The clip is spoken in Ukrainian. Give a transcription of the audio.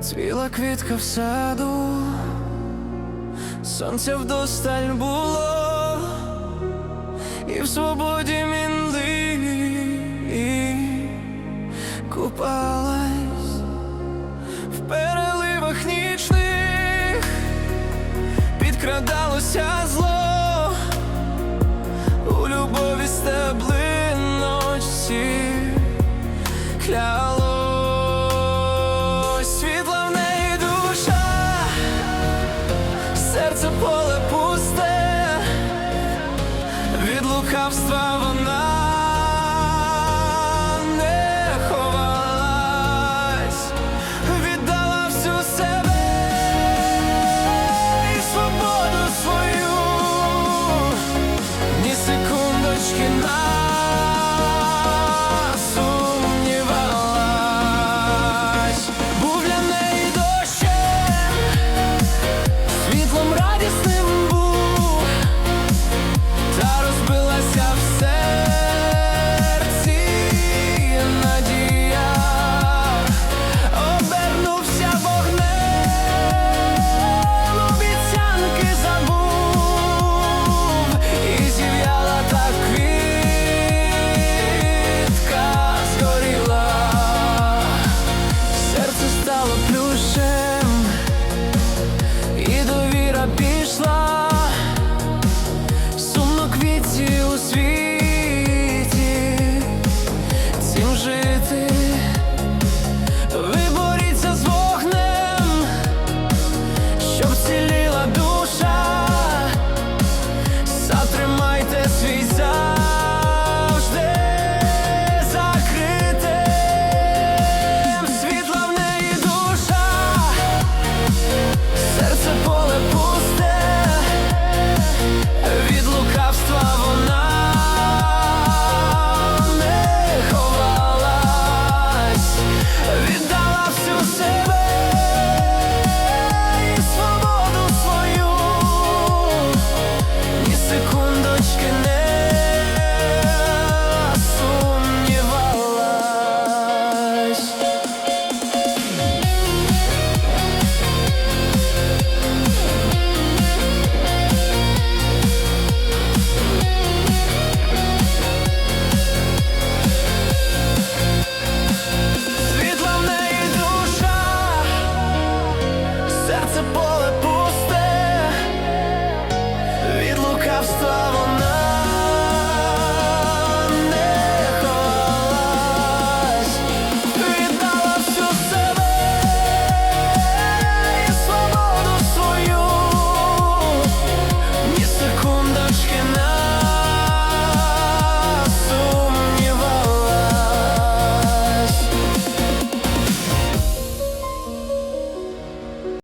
цвіла квітка в саду, сонця вдосталь було, і в свободі мінли купалась. В переливах нічних, підкрадалося зло. У любові стебли серце поле пусте, від лукавства вона Slide.